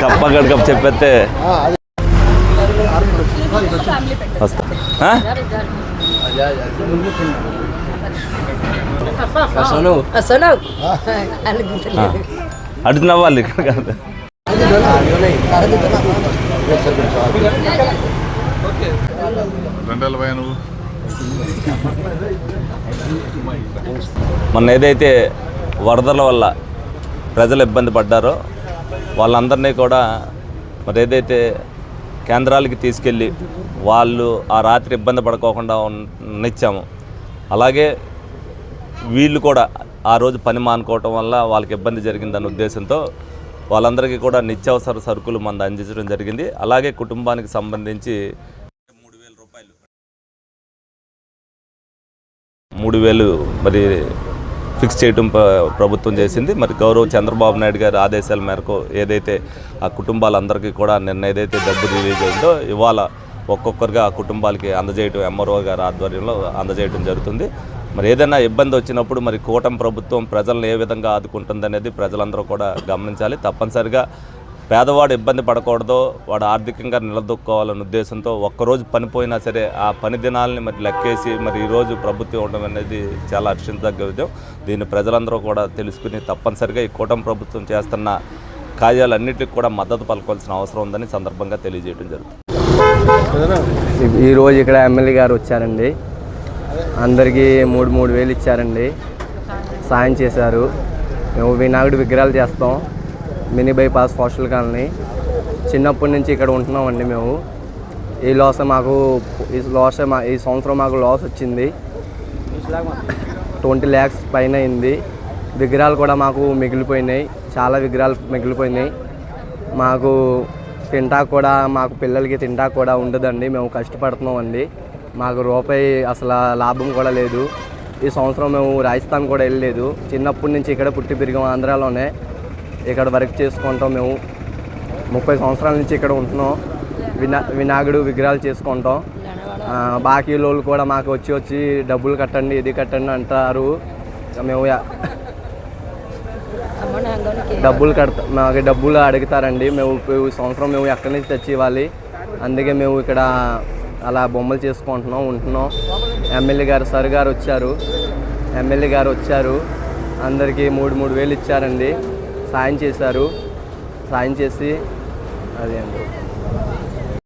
కప్ప చెప్పేస్తే వస్తా? అసలు ఆ. అటు నవ్వాలి. ఇక్కడ కాదు రెండేళ్ళ పైన నువ్వు మొన్న ఏదైతే వరదల వల్ల ప్రజలు ఇబ్బంది పడ్డారో వాళ్ళందరినీ కూడా మరి ఏదైతే కేంద్రాలకి తీసుకెళ్ళి వాళ్ళు ఆ రాత్రి ఇబ్బంది పడుకోకుండా ఉన్నిచ్చాము. అలాగే వీళ్ళు కూడా ఆ రోజు పని మానుకోవటం వల్ల వాళ్ళకి ఇబ్బంది జరిగిందన్న ఉద్దేశంతో వాళ్ళందరికీ కూడా నిత్యావసర సరుకులు మన అందించడం జరిగింది. అలాగే కుటుంబానికి సంబంధించి మూడు వేలు మరి ఫిక్స్ చేయటం ప్రభుత్వం చేసింది. మరి గౌరవ చంద్రబాబు నాయుడు గారి ఆదేశాల మేరకు ఏదైతే ఆ కుటుంబాలందరికీ కూడా నిన్న ఏదైతే డబ్బు రిలీజ్ అయిందో ఇవాళ ఒక్కొక్కరుగా ఆ కుటుంబాలకి అందజేయటం ఎంఆర్ఓ గారి ఆధ్వర్యంలో అందజేయడం జరుగుతుంది. మరి ఏదైనా ఇబ్బంది వచ్చినప్పుడు మరి కూటమి ప్రభుత్వం ప్రజలను ఏ విధంగా ఆదుకుంటుందనేది ప్రజలందరూ కూడా గమనించాలి. తప్పనిసరిగా పేదవాడు ఇబ్బంది పడకూడదు వాడు ఆర్థికంగా నిలదొక్కోవాలనే ఉద్దేశంతో ఒక్కరోజు పనిపోయినా సరే ఆ పని దినాలని మరి లెక్కేసి మరి ఈరోజు ప్రభుత్వం ఇవ్వడం అనేది చాలా హర్షించదగ్గ విషయం దీన్ని ప్రజలందరూ కూడా తెలుసుకుని తప్పనిసరిగా ఈ కూటమి ప్రభుత్వం చేస్తున్న కార్యాలన్నింటికి కూడా మద్దతు పలకాల్సిన అవసరం ఉందని సందర్భంగా తెలియజేయడం జరుగుతుంది. ఈరోజు ఇక్కడ ఎమ్మెల్యే గారు వచ్చారండి. అందరికీ మూడు మూడు వేలు ఇచ్చారండి. సాయం చేశారు. మేము వినాయకుడి విగ్రహాలు చేస్తాం. Mini bypass hostel colony. చిన్నప్పటి నుంచి ఇక్కడ ఉంటున్నామండి మేము. ఈ లాస్ మాకు ఈ లాస్ మా ఈ సంవత్సరం మాకు లాస్ వచ్చింది. ట్వంటీ ల్యాక్స్ పైన అయింది. విగ్రహాలు కూడా మాకు మిగిలిపోయినాయి. చాలా విగ్రహాలు మిగిలిపోయినాయి. మాకు తింటా కూడా మాకు పిల్లలకి తింటా కూడా ఉండదండి. మేము కష్టపడుతున్నామండి. మాకు రూపాయి అసలు లాభం కూడా లేదు. ఈ సంవత్సరం మేము రాజస్థాన్ కూడా వెళ్ళలేదు. చిన్నప్పటి నుంచి ఇక్కడ పుట్టి పెరిగాం ఆంధ్రాలోనే. ఇక్కడ వర్క్ చేసుకుంటాం మేము. ముప్పై సంవత్సరాల నుంచి ఇక్కడ ఉంటున్నాం. వినా వినాయకుడు విగ్రహాలు చేసుకుంటాం. బాకీ లోళ్ళు కూడా మాకు వచ్చి వచ్చి డబ్బులు కట్టండి ఇది కట్టండి అంటారు. మేము డబ్బులు కడతా మాకు డబ్బులు అడుగుతారండి. మేము సంవత్సరం మేము ఎక్కడి నుంచి తెచ్చి ఇవ్వాలి? అందుకే మేము ఇక్కడ అలా బొమ్మలు చేసుకుంటున్నాం ఉంటున్నాం. ఎమ్మెల్యే గారు సార్ గారు వచ్చారు. ఎమ్మెల్యే గారు వచ్చారు. అందరికీ మూడు మూడు వేలు ఇచ్చారండి. సాయం చేశారు. సాయం చేసి అదే అండి.